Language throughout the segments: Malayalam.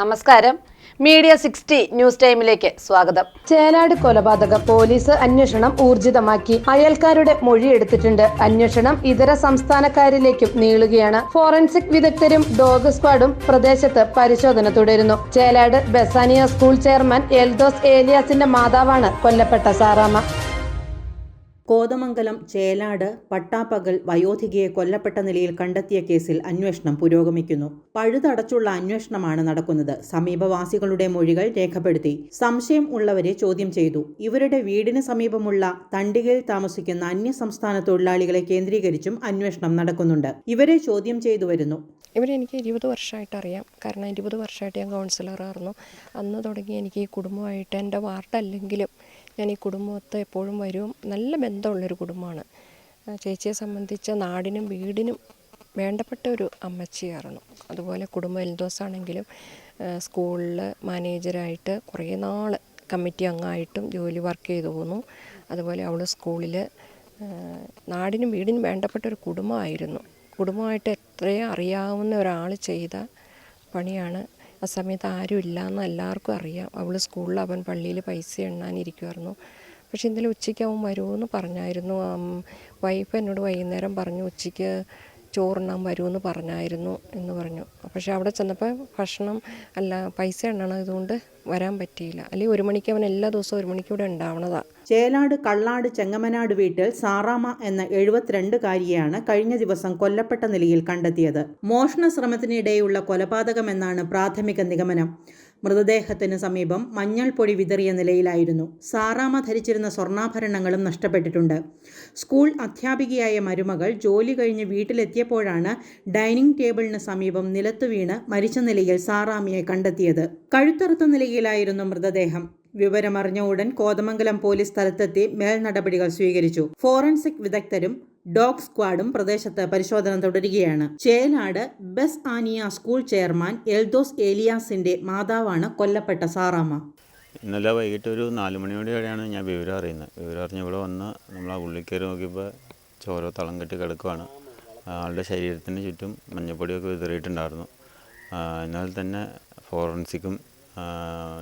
നമസ്കാരം. മീഡിയ സിക്സ്റ്റി ന്യൂസ് ടൈമിലേക്ക് സ്വാഗതം. ചേലാട് കൊലപാതക പോലീസ് അന്വേഷണം ഊർജിതമാക്കി. അയൽക്കാരുടെ മൊഴിയെടുത്തിട്ടുണ്ട് അന്വേഷണം ഇതര സംസ്ഥാനക്കാരിലേക്കും നീളുകയാണ്. ഫോറൻസിക് വിദഗ്ധരും ഡോഗ് സ്ക്വാഡും പ്രദേശത്ത് പരിശോധന തുടരുന്നു. ചേലാട് ബസാനിയ സ്കൂൾ ചെയർമാൻ എൽദോസ് ഏലിയാസിന്റെ മാതാവാണ് കൊല്ലപ്പെട്ട സാറാമ്മ. കോതമംഗലം ചേലാട് പട്ടാപ്പകൽ വയോധികയെ കൊല്ലപ്പെട്ട നിലയിൽ കണ്ടെത്തിയ കേസിൽ അന്വേഷണം പുരോഗമിക്കുന്നു. പഴുതടച്ചുള്ള അന്വേഷണമാണ് നടക്കുന്നത്. സമീപവാസികളുടെ മൊഴികൾ രേഖപ്പെടുത്തി. സംശയം ഉള്ളവരെ ചോദ്യം ചെയ്തു. ഇവരുടെ വീടിന് സമീപമുള്ള തണ്ടികയിൽ താമസിക്കുന്ന അന്യസംസ്ഥാന തൊഴിലാളികളെ കേന്ദ്രീകരിച്ചും അന്വേഷണം നടക്കുന്നുണ്ട്. ഇവരെ ചോദ്യം ചെയ്തു വരുന്നു. ഇവരെ എനിക്ക് ഇരുപത് വർഷമായിട്ട് അറിയാം. കാരണം ഇരുപത് വർഷമായിട്ട് ഞാൻ കൗൺസിലറായിരുന്നു അന്ന് തുടങ്ങി എനിക്ക് ഈ കുടുംബമായിട്ട് എന്റെ വാർഡല്ലെങ്കിലും ഞാൻ ഈ കുടുംബത്തെ എപ്പോഴും വരും. നല്ല ബന്ധമുള്ളൊരു കുടുംബമാണ്. ചേച്ചിയെ സംബന്ധിച്ച് നാടിനും വീടിനും വേണ്ടപ്പെട്ട ഒരു അമ്മച്ചിയായിരുന്നു അതുപോലെ കുടുംബ എൽദോസാണെങ്കിലും സ്കൂളിൽ മാനേജരായിട്ട് കുറേ നാൾ കമ്മിറ്റി അംഗമായിട്ടും ജോലി വർക്ക് ചെയ്തു പോന്നു. അതുപോലെ അവൾ സ്കൂളിൽ നാടിനും വീടിനും വേണ്ടപ്പെട്ട ഒരു കുടുംബമായിരുന്നു. കുടുംബമായിട്ട് എത്രയും അറിയാവുന്ന ഒരാൾ ചെയ്ത പണിയാണ്. ആ സമയത്ത് ആരും ഇല്ല എന്ന് എല്ലാവർക്കും അറിയാം. അവൾ സ്കൂളിൽ അവൻ പള്ളിയിൽ പൈസ എണ്ണാനിരിക്കുമായിരുന്നു പക്ഷെ ഇന്നലെ ഉച്ചയ്ക്ക് അവൻ വരുമെന്ന് പറഞ്ഞായിരുന്നു. വൈഫ് എന്നോട് വൈകുന്നേരം പറഞ്ഞു ഉച്ചയ്ക്ക് ചോറുണ്ണാൻ വരുമെന്ന് പറഞ്ഞായിരുന്നു എന്ന് പറഞ്ഞു. പക്ഷേ അവിടെ ചെന്നപ്പോൾ ഭക്ഷണം അല്ല പൈസ എണ്ണണതുകൊണ്ട് വരാൻ പറ്റിയില്ല. അല്ലെങ്കിൽ ഒരു മണിക്ക് അവൻ എല്ലാ ദിവസവും ഒരു മണിക്ക് ഇവിടെ ചേലാട് കള്ളാട് ചെങ്ങമനാട് വീട്ടിൽ സാറാമ എന്ന എഴുപത്തിരണ്ടുകാരിയെയാണ് കഴിഞ്ഞ ദിവസം കൊല്ലപ്പെട്ട നിലയിൽ കണ്ടെത്തിയത്. മോഷണ ശ്രമത്തിനിടെയുള്ള കൊലപാതകമെന്നാണ് പ്രാഥമിക നിഗമനം. മൃതദേഹത്തിന് സമീപം മഞ്ഞൾപ്പൊടി വിതറിയ നിലയിലായിരുന്നു. സാറാമ ധരിച്ചിരുന്ന സ്വർണാഭരണങ്ങളും നഷ്ടപ്പെട്ടിട്ടുണ്ട്. സ്കൂൾ അധ്യാപികയായ മരുമകൾ ജോലി കഴിഞ്ഞ് വീട്ടിലെത്തിയപ്പോഴാണ് ഡൈനിങ് ടേബിളിന് സമീപം നിലത്തു വീണ് മരിച്ച നിലയിൽ സാറാമിയെ കണ്ടെത്തിയത്. കഴുത്തറുത്ത നിലയിലായിരുന്നു മൃതദേഹം. വിവരമറിഞ്ഞ ഉടൻ കോതമംഗലം പോലീസ് സ്ഥലത്തെത്തി മേൽനടപടികൾ സ്വീകരിച്ചു. ഫോറൻസിക് വിദഗ്ധരും ഡോഗ് സ്ക്വാഡും പ്രദേശത്ത് പരിശോധന തുടരുകയാണ്. Chelad Basania school chairman Eldhose ഏലിയാസിന്റെ മാതാവാണ് കൊല്ലപ്പെട്ട സാറാമ്മ. ഇന്നലെ വൈകിട്ട് ഒരു നാല് മണിയോടെയാണ് ഞാൻ വിവരം അറിയുന്നത്. വിവരം അറിഞ്ഞ് ഇവിടെ വന്ന് നമ്മൾ ആ ഉള്ളിൽ കയറി നോക്കിയപ്പോൾ ചോര തളം കെട്ടി കിടക്കുവാണ്. ആളുടെ ശരീരത്തിന് ചുറ്റും മഞ്ഞപ്പൊടിയൊക്കെ വിതറിയിട്ടുണ്ടായിരുന്നു. എന്നാൽ തന്നെ ഫോറൻസിക്കും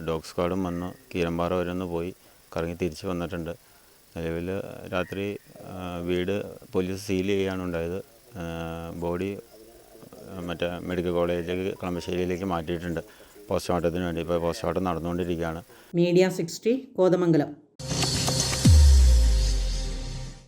ഡോഗ് സ്ക്വാഡും വന്ന്. കീരമ്പാറ വരെ ഒന്ന് പോയി കറങ്ങി തിരിച്ച് വന്നിട്ടുണ്ട്. നിലവിൽ രാത്രി വീട് പോലീസ് സീൽ ചെയ്യുകയാണ് ഉണ്ടായത്. ബോഡി മറ്റേ മെഡിക്കൽ കോളേജിലേക്ക് കളമശ്ശേരിയിലേക്ക് മാറ്റിയിട്ടുണ്ട്. പോസ്റ്റ്മോർട്ടത്തിന് വേണ്ടി ഇപ്പോൾ പോസ്റ്റ്മോർട്ടം നടന്നുകൊണ്ടിരിക്കുകയാണ്. Media sixty Kothamangalam.